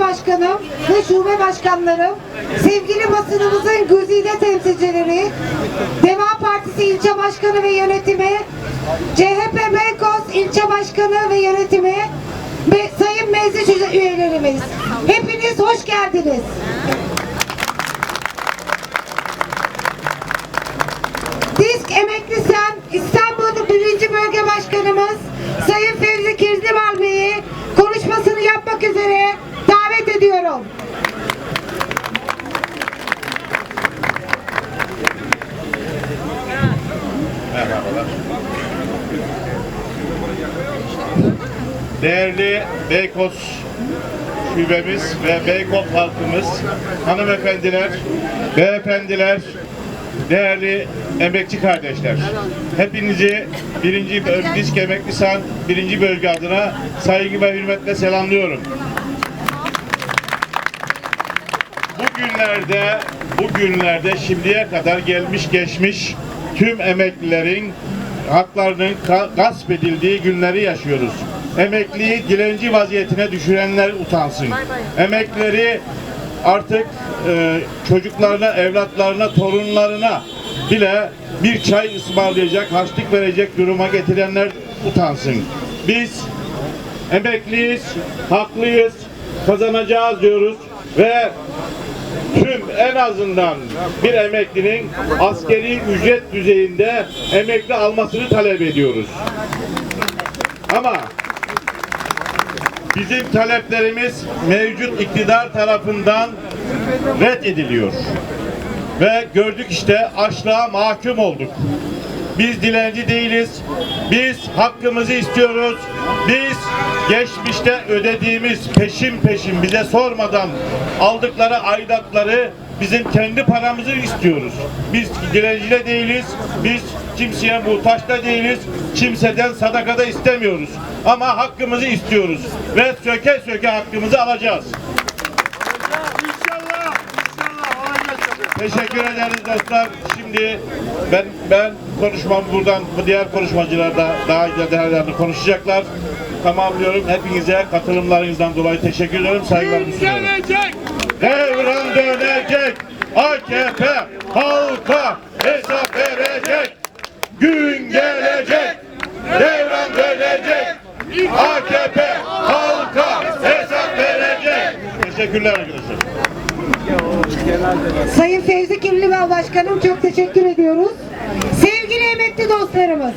Başkanım ve Şube Başkanlarım, sevgili basınımızın güzide temsilcileri, Deva Partisi İlçe Başkanı ve Yönetimi, CHP Beykoz İlçe Başkanı ve Yönetimi ve Sayın Meclis üyelerimiz. Hepiniz hoş geldiniz. 1. Bölge Başkanımız Sayın Fevzi Kirzimal Bey'i konuşmasını yapmak üzere davet ediyorum. Değerli Beykoz şubemiz ve Beykoz halkımız, hanımefendiler, beyefendiler, değerli emekçi kardeşler. Hepinizi birinci disk emeklisan birinci bölge adına saygı ve hürmetle selamlıyorum. Bugünlerde, bugünlerde şimdiye kadar gelmiş geçmiş tüm emeklilerin haklarının gasp edildiği günleri yaşıyoruz. Emekliyi dilenci vaziyetine düşürenler utansın. Emeklileri artık e, çocuklarına, evlatlarına, torunlarına bile bir çay ısmarlayacak, harçlık verecek duruma getirenler utansın. Biz emekliyiz, haklıyız, kazanacağız diyoruz ve tüm en azından bir emeklinin askeri ücret düzeyinde emekli almasını talep ediyoruz. Ama bizim taleplerimiz mevcut iktidar tarafından reddediliyor. Ve gördük işte açlığa mahkum olduk. Biz dilenci değiliz. Biz hakkımızı istiyoruz. Biz geçmişte ödediğimiz peşin peşin bize sormadan aldıkları aidatları bizim kendi paramızı istiyoruz. Biz dilenci de değiliz. Biz kimseye muhtaç da değiliz. Kimseden sadaka da istemiyoruz. Ama hakkımızı istiyoruz. Ve söke söke hakkımızı alacağız. İnşallah. Teşekkür ederiz dostlar. Şimdi ben ben konuşmam buradan bu diğer konuşmacılar da daha ileride konuşacaklar. Tamamlıyorum. Hepinize katılımlarınızdan dolayı teşekkür ederim. Saygılarımı sunuyorum. Devran dönecek. AKP halka hesap verecek. Gün gelecek. Devran dönecek. AKP halka hesap verecek. Teşekkürler arkadaşlar. Sayın Fevzi Kirlival Başkanım çok teşekkür ediyoruz. Sevgili emekli dostlarımız,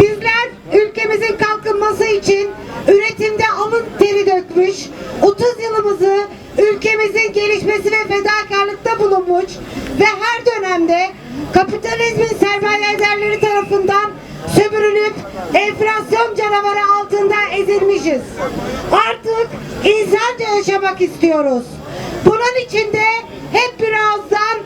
bizler ülkemizin kalkınması için üretimde alın teri dökmüş, 30 yılımızı ülkemizin gelişmesi ve fedakarlıkta bulunmuş ve her dönemde kapitalizmin enflasyon canavarı altında ezilmişiz. Artık insanca yaşamak istiyoruz. Bunun için de hep birazdan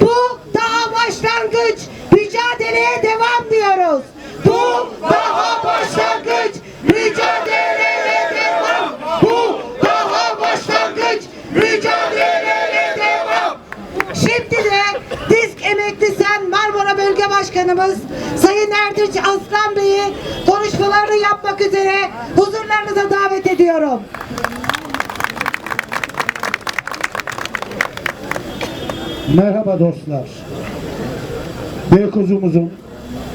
bu daha başlangıç mücadeleye devam diyoruz. Bu daha başlangıç mücadeleye devam. Bu daha başlangıç mücadeleye devam. Şimdi de Disk Emekli Sen Marmara Bölge Başkanımız Sayın Erdinç Aslan Bey'i konuşmalarını yapmak üzere huzurlarınıza davet ediyorum. Merhaba dostlar. Beykozumuzun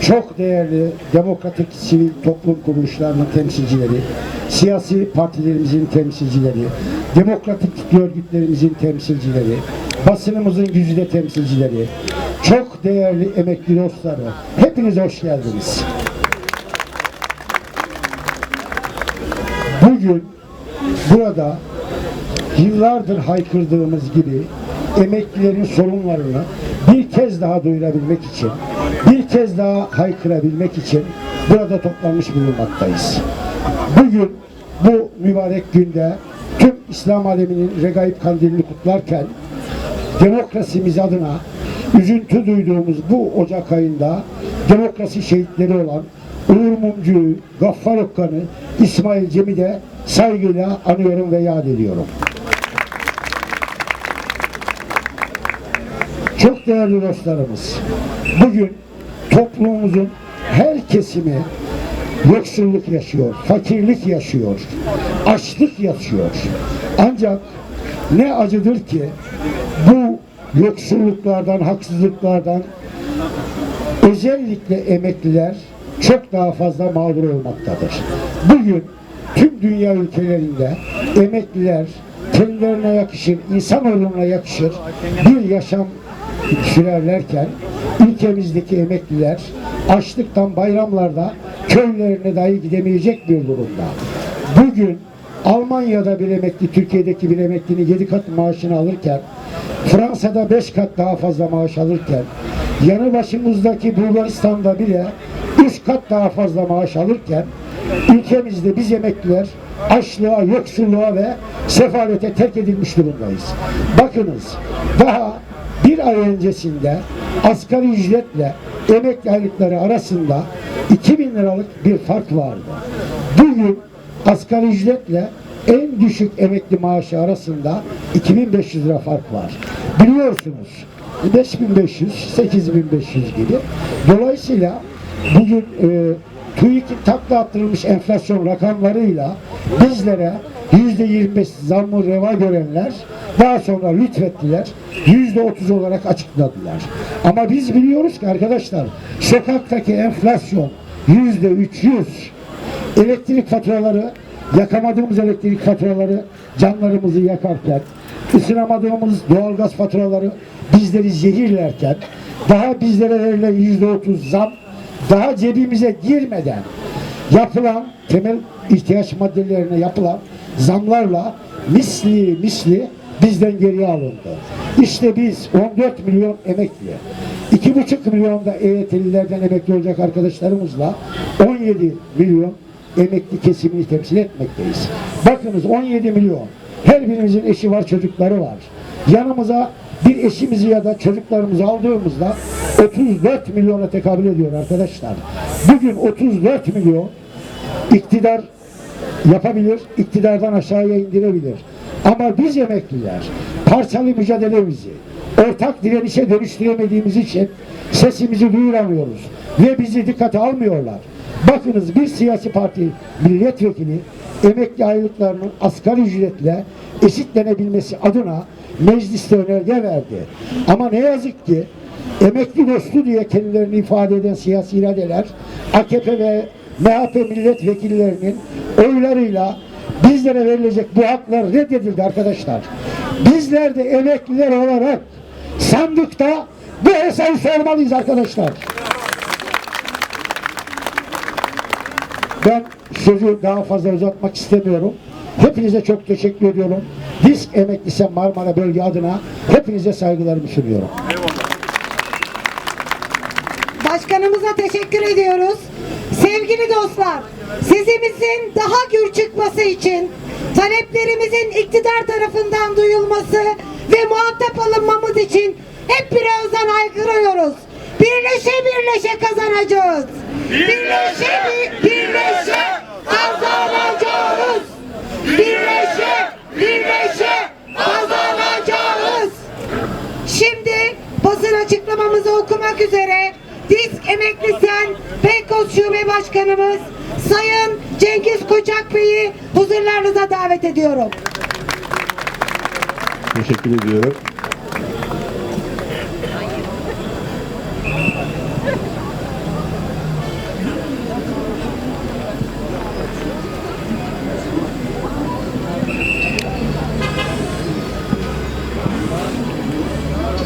çok değerli demokratik sivil toplum kuruluşlarının temsilcileri, siyasi partilerimizin temsilcileri, demokratik örgütlerimizin temsilcileri, basınımızın güzide temsilcileri, çok değerli emekli dostları, hepiniz hoş geldiniz. Bugün burada yıllardır haykırdığımız gibi emeklilerin sorunlarını bir kez daha duyurabilmek için, bir kez daha haykırabilmek için burada toplanmış bulunmaktayız. Bugün bu mübarek günde tüm İslam aleminin regaib kandilini kutlarken demokrasimiz adına üzüntü duyduğumuz bu Ocak ayında demokrasi şehitleri olan Uğur Mumcu'yu, Gaffar Okkan'ı, İsmail Cem'i de saygıyla anıyorum ve yad ediyorum. Çok değerli dostlarımız, bugün toplumumuzun her kesimi yoksulluk yaşıyor, fakirlik yaşıyor, açlık yaşıyor. Ancak ne acıdır ki bu yoksulluklardan, haksızlıklardan özellikle emekliler çok daha fazla mağdur olmaktadır. Bugün tüm dünya ülkelerinde emekliler kendilerine yakışır, insanoğluna yakışır bir yaşam sürerlerken ülkemizdeki emekliler açlıktan bayramlarda köylerine dahi gidemeyecek bir durumda. Bugün Almanya'da bir emekli, Türkiye'deki bir emeklinin 7 kat maaşını alırken, Fransa'da 5 kat daha fazla maaş alırken, yanı başımızdaki Bulgaristan'da bile 3 kat daha fazla maaş alırken, ülkemizde biz emekliler açlığa, yoksulluğa ve sefalete terk edilmiş durumdayız. Bakınız, daha bir ay öncesinde asgari ücretle emekli aylıkları arasında 2000 liralık bir fark vardı. Bugün asgari ücretle en düşük emekli maaşı arasında 2500 lira fark var. Biliyorsunuz 5500, 8500 gibi. Dolayısıyla bugün e, TÜİK'in takla attırılmış enflasyon rakamlarıyla bizlere %25 zammı reva görenler daha sonra lütfettiler. %30 olarak açıkladılar. Ama biz biliyoruz ki arkadaşlar sokaktaki enflasyon %300 elektrik faturaları yakamadığımız elektrik faturaları canlarımızı yakarken ısınamadığımız doğalgaz faturaları bizleri zehirlerken daha bizlere verilen yüzde otuz zam daha cebimize girmeden yapılan temel ihtiyaç maddelerine yapılan zamlarla misli misli bizden geriye alındı. İşte biz 14 milyon emekli, 2,5 milyon da EYT'lilerden emekli olacak arkadaşlarımızla 17 milyon emekli kesimini temsil etmekteyiz. Bakınız 17 milyon. Her birimizin eşi var, çocukları var. Yanımıza bir eşimizi ya da çocuklarımızı aldığımızda 34 milyona tekabül ediyor arkadaşlar. Bugün 34 milyon iktidar yapabilir, iktidardan aşağıya indirebilir. Ama biz emekliler parçalı mücadelemizi ortak direnişe dönüştüremediğimiz için sesimizi duyuramıyoruz ve bizi dikkate almıyorlar. Bakınız bir siyasi parti milletvekili emekli aylıklarının asgari ücretle eşitlenebilmesi adına mecliste önerge verdi. Ama ne yazık ki emekli dostu diye kendilerini ifade eden siyasi iradeler AKP ve MHP milletvekillerinin oylarıyla bizlere verilecek bu haklar reddedildi arkadaşlar. Bizler de emekliler olarak sandıkta bu hesabı sormalıyız arkadaşlar. Ben sözü daha fazla uzatmak istemiyorum. Hepinize çok teşekkür ediyorum. Disk Emeklisi Marmara Bölge adına hepinize saygılarımı sunuyorum. Başkanımıza teşekkür ediyoruz. Sevgili dostlar, sesimizin daha gür çıkması için taleplerimizin iktidar tarafından duyulması ve muhatap alınmamız için hep birazdan haykırıyoruz. Birleşe birleşe kazanacağız. Birleşe bi- birleşe kazanacağız. Birleşe birleşe kazanacağız. Şimdi basın açıklamamızı okumak üzere Disk Emekli Sen Beykoz Şube Başkanımız Sayın Cengiz Koçak Bey'i huzurlarınıza davet ediyorum. Teşekkür ediyorum.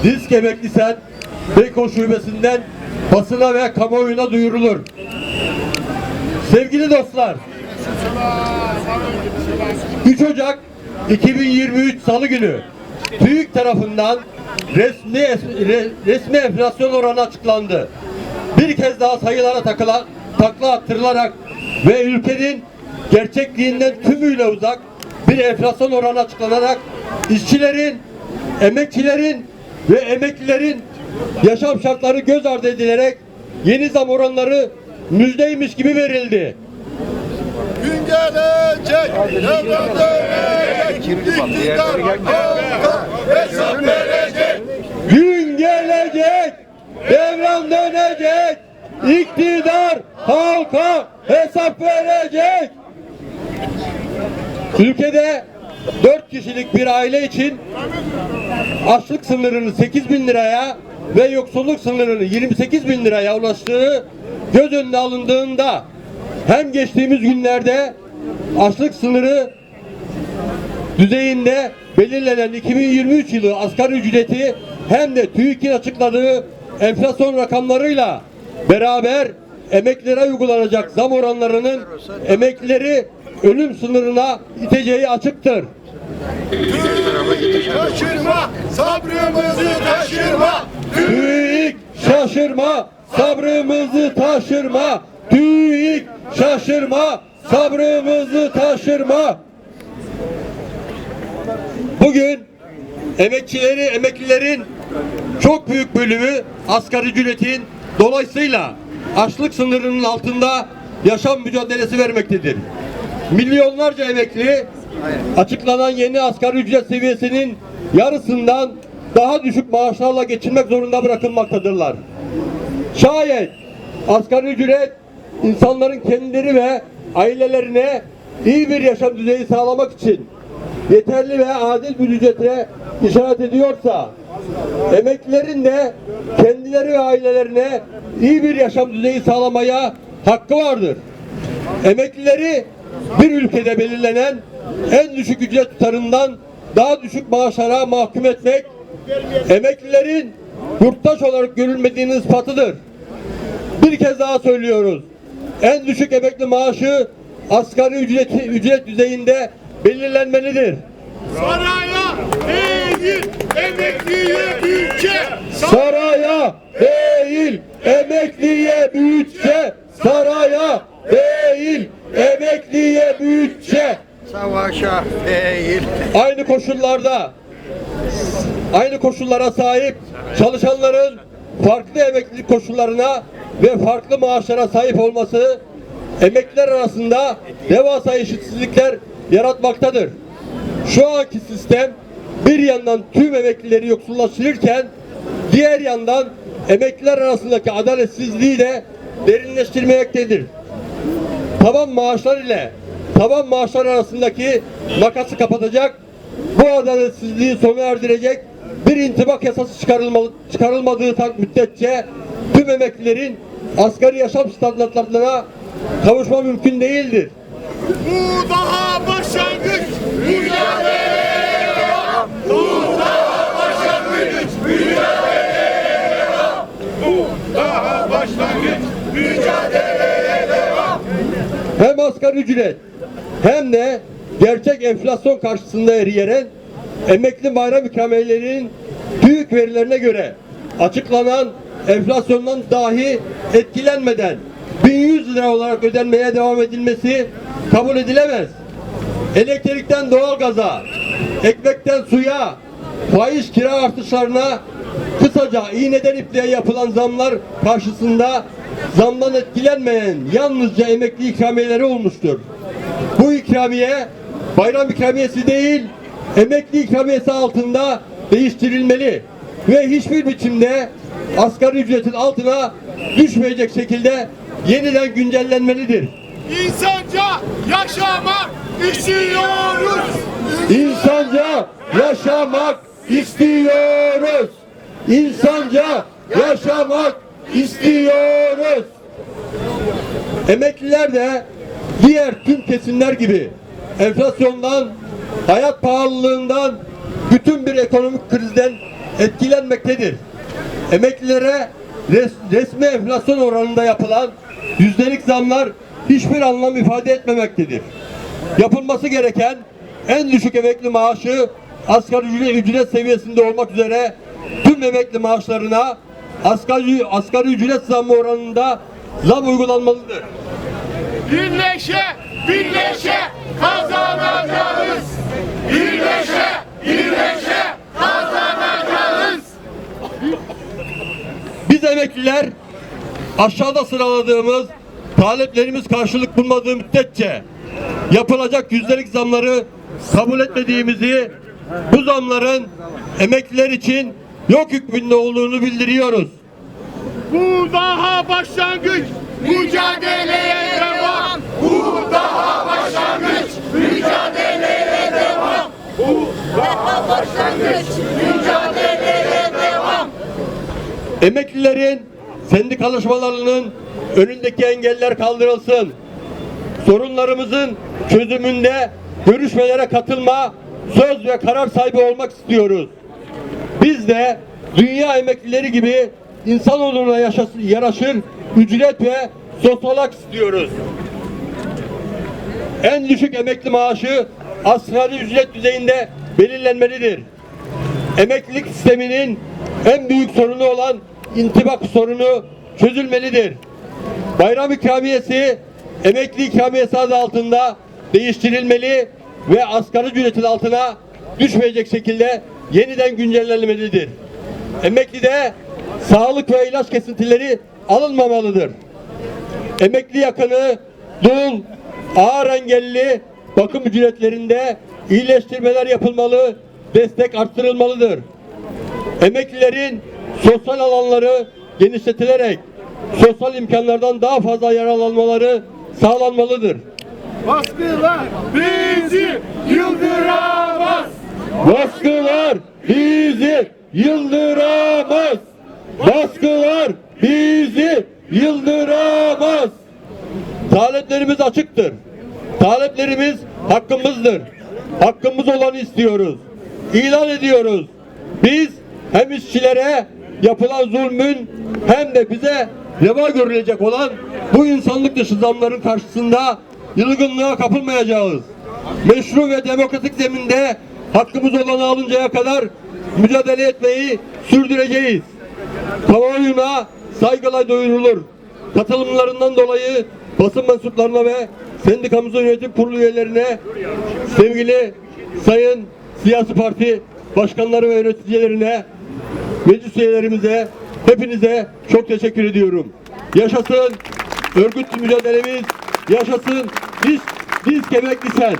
Disk emeklisen Beykoz Şubesi'nden basına ve kamuoyuna duyurulur. Sevgili dostlar, 3 Ocak 2023 Salı günü TÜİK tarafından resmi re- resmi enflasyon oranı açıklandı. Bir kez daha sayılara takıla, takla attırılarak ve ülkenin gerçekliğinden tümüyle uzak bir enflasyon oranı açıklanarak işçilerin, emekçilerin ve emeklilerin yaşam şartları göz ardı edilerek yeni zam oranları müjdeymiş gibi verildi. Gün gelecek, devran dönecek, iktidar halka hesap verecek. Gün gelecek, devran dönecek, iktidar halka hesap verecek. Ülkede 4 kişilik bir aile için açlık sınırının 8 bin liraya ve yoksulluk sınırının 28 bin liraya ulaştığı göz önüne alındığında hem geçtiğimiz günlerde açlık sınırı düzeyinde belirlenen 2023 yılı asgari ücreti hem de TÜİK'in açıkladığı enflasyon rakamlarıyla beraber emeklilere uygulanacak zam oranlarının emeklileri ölüm sınırına iteceği açıktır. Taşırma, sabrımızı taşırma. TÜİK şaşırma, sabrımızı taşırma. TÜİK şaşırma, sabrımızı taşırma. Bugün emekçileri, emeklilerin çok büyük bölümü asgari ücretin dolayısıyla açlık sınırının altında yaşam mücadelesi vermektedir. Milyonlarca emekli açıklanan yeni asgari ücret seviyesinin yarısından daha düşük maaşlarla geçinmek zorunda bırakılmaktadırlar. Şayet asgari ücret insanların kendileri ve ailelerine iyi bir yaşam düzeyi sağlamak için yeterli ve adil bir ücrete işaret ediyorsa emeklilerin de kendileri ve ailelerine iyi bir yaşam düzeyi sağlamaya hakkı vardır. Emeklileri bir ülkede belirlenen en düşük ücret tutarından daha düşük maaşlara mahkum etmek emeklilerin yurttaş olarak görülmediğinin ispatıdır. Bir kez daha söylüyoruz. En düşük emekli maaşı asgari ücreti, ücret düzeyinde belirlenmelidir. Saraya değil, emekliye ülke. Saraya değil, emekliye bütçe. Saraya değil, emekliye bütçe. Savaşa değil. Aynı koşullarda aynı koşullara sahip çalışanların farklı emeklilik koşullarına ve farklı maaşlara sahip olması emekliler arasında devasa eşitsizlikler yaratmaktadır. Şu anki sistem bir yandan tüm emeklileri yoksullaştırırken diğer yandan emekliler arasındaki adaletsizliği de derinleştirmektedir. Taban maaşlar ile taban maaşlar arasındaki makası kapatacak, bu adaletsizliği sona erdirecek bir intibak yasası çıkarılmalı, çıkarılmadığı müddetçe tüm emeklilerin asgari yaşam standartlarına kavuşma mümkün değildir. Bu daha başlangıç. Mücadeleye devam. Bu daha başlangıç. Bu daha başlangıç. Mücadeleye devam. Hem asgari ücret hem de gerçek enflasyon karşısında eriyen emekli bayram ikramiyelerinin TÜİK verilerine göre açıklanan enflasyondan dahi etkilenmeden 1100 lira olarak ödenmeye devam edilmesi kabul edilemez. Elektrikten doğalgaza, ekmekten suya, faiz kira artışlarına kısaca iğneden ipliğe yapılan zamlar karşısında zamdan etkilenmeyen yalnızca emekli ikramiyeleri olmuştur. Bu ikramiye bayram ikramiyesi değil, emekli ikramiyesi altında değiştirilmeli ve hiçbir biçimde asgari ücretin altına düşmeyecek şekilde yeniden güncellenmelidir. İnsanca yaşamak istiyoruz. İnsanca yaşamak istiyoruz. İnsanca yaşamak istiyoruz. Emekliler de diğer tüm kesimler gibi enflasyondan, hayat pahalılığından, bütün bir ekonomik krizden etkilenmektedir. Emeklilere res- resmi enflasyon oranında yapılan yüzdelik zamlar hiçbir anlam ifade etmemektedir. Yapılması gereken en düşük emekli maaşı asgari ücret, seviyesinde olmak üzere tüm emekli maaşlarına asgari, asgari ücret zammı oranında zam uygulanmalıdır. Birleşe, birleşe kazanacağız. Birleşe, birleşe kazanacağız. Biz emekliler aşağıda sıraladığımız taleplerimiz karşılık bulmadığı müddetçe yapılacak yüzdelik zamları kabul etmediğimizi bu zamların emekliler için yok hükmünde olduğunu bildiriyoruz. Bu daha başlangıç. Mücadeleye devam. Bu daha başlangıç. Mücadeleye devam. Bu daha başlangıç. Mücadeleye devam. Emeklilerin sendikalaşmalarının önündeki engeller kaldırılsın. Sorunlarımızın çözümünde görüşmelere katılma, söz ve karar sahibi olmak istiyoruz. Biz de dünya emeklileri gibi insanoğluna yaşasın, yaraşır ücret ve sosyal hak istiyoruz. En düşük emekli maaşı asgari ücret düzeyinde belirlenmelidir. Emeklilik sisteminin en büyük sorunu olan intibak sorunu çözülmelidir. Bayram ikramiyesi emekli ikramiyesi adı altında değiştirilmeli ve asgari ücretin altına düşmeyecek şekilde yeniden güncellenmelidir. Emeklide sağlık ve ilaç kesintileri alınmamalıdır. Emekli yakını, dul, ağır engelli bakım ücretlerinde iyileştirmeler yapılmalı, destek arttırılmalıdır. Emeklilerin sosyal alanları genişletilerek sosyal imkanlardan daha fazla yararlanmaları sağlanmalıdır. Baskılar bizi yıldıramaz. Baskılar bizi yıldıramaz. Baskılar bizi yıldıramaz. Taleplerimiz açıktır. Taleplerimiz hakkımızdır. Hakkımız olanı istiyoruz. İlan ediyoruz. Biz hem işçilere yapılan zulmün hem de bize reva görülecek olan bu insanlık dışı zamların karşısında yılgınlığa kapılmayacağız. Meşru ve demokratik zeminde hakkımız olanı alıncaya kadar mücadele etmeyi sürdüreceğiz. Kamuoyuna saygıyla duyurulur. Katılımlarından dolayı basın mensuplarına ve sendikamızın yönetim kurulu üyelerine sevgili sayın siyasi parti başkanları ve yöneticilerine meclis üyelerimize hepinize çok teşekkür ediyorum. Yaşasın örgütlü mücadelemiz, yaşasın biz, biz emekli sen.